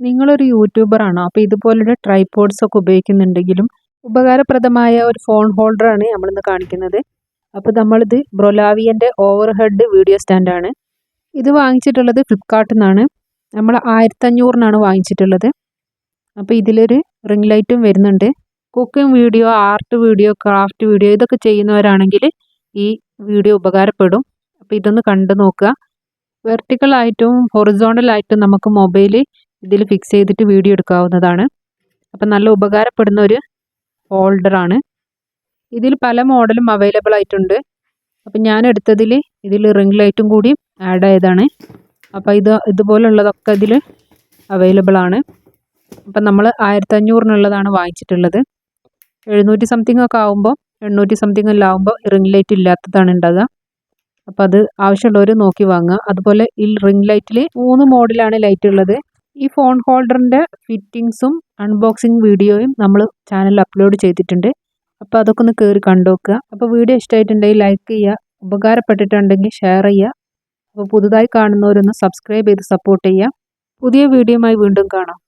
നിങ്ങളൊരു യൂട്യൂബറാണോ? അപ്പോൾ ഇതുപോലുള്ള ട്രൈപോഡ്സ് ഒക്കെ ഉപയോഗിക്കുന്നുണ്ടെങ്കിലും ഉപകാരപ്രദമായ ഒരു ഫോൺ ഹോൾഡറാണ് നമ്മളിന്ന് കാണിക്കുന്നത്. അപ്പോൾ നമ്മളിത് ബ്രൊലാവിയന്റെ ഓവർ ഹെഡ് വീഡിയോ സ്റ്റാൻഡാണ്. ഇത് വാങ്ങിച്ചിട്ടുള്ളത് ഫ്ലിപ്കാർട്ടിൽ നിന്നാണ് നമ്മൾ ആയിരത്തഞ്ഞൂറിനാണ് വാങ്ങിച്ചിട്ടുള്ളത്. അപ്പോൾ ഇതിലൊരു റിംഗ് ലൈറ്റും വരുന്നുണ്ട്. Cooking video art video craft video ഇതൊക്കെ ചെയ്യുന്നവരാണെങ്കിൽ ഈ വീഡിയോ ഉപകാരപ്പെടും. അപ്പോൾ ഇതൊന്ന് കണ്ടു നോക്കുക. വെർട്ടിക്കൽ ആയിട്ടും വെർട്ടിക്കലായിട്ടും ഹൊറിസോണ്ടലായിട്ടും നമുക്ക് മൊബൈൽ ഇതിൽ ഫിക്സ് ചെയ്തിട്ട് വീഡിയോ എടുക്കാവുന്നതാണ്. അപ്പം നല്ല ഉപകാരപ്പെടുന്ന ഒരു ഹോൾഡറാണ് ഇതിൽ പല മോഡലും അവൈലബിൾ ആയിട്ടുണ്ട്. അപ്പം ഞാൻ എടുത്തതിൽ ഇതിൽ റിംഗ് ലൈറ്റും കൂടി ആഡ് ആയതാണ്. അപ്പോൾ ഇത് ഇതുപോലുള്ളതൊക്കെ ഇതിൽ അവൈലബിൾ ആണ്. അപ്പം നമ്മൾ ആയിരത്തഞ്ഞൂറിനുള്ളതാണ് വാങ്ങിച്ചിട്ടുള്ളത്. എഴുന്നൂറ്റി സംതിങ് ഒക്കെ ആകുമ്പോൾ എണ്ണൂറ്റി സംതിങ് എല്ലാം ആകുമ്പോൾ റിംഗ് ലൈറ്റ് ഇല്ലാത്തതാണ് ഉണ്ടാകുക അപ്പോൾ അത് ആവശ്യമുള്ളവർ നോക്കി വാങ്ങുക. അതുപോലെ ഈ റിംഗ് ലൈറ്റിൽ മൂന്ന് മോഡലാണ് ലൈറ്റ് ഉള്ളത്. ഈ ഫോൺ ഹോൾഡറിന്റെ ഫിറ്റിങ്സും അൺബോക്സിങ് വീഡിയോയും നമ്മൾ ചാനലിൽ അപ്ലോഡ് ചെയ്തിട്ടുണ്ട്. അപ്പോൾ അതൊക്കെ ഒന്ന് കയറി കണ്ടു നോക്കുക അപ്പോൾ വീഡിയോ ഇഷ്ടമായിട്ടുണ്ടെങ്കിൽ ലൈക്ക് ചെയ്യുക. ഉപകാരപ്പെട്ടിട്ടുണ്ടെങ്കിൽ ഷെയർ ചെയ്യുക. അപ്പോൾ പുതുതായി കാണുന്നവരൊന്ന് സബ്സ്ക്രൈബ് ചെയ്ത് സപ്പോർട്ട് ചെയ്യുക. പുതിയ വീഡിയോയുമായി വീണ്ടും കാണാം.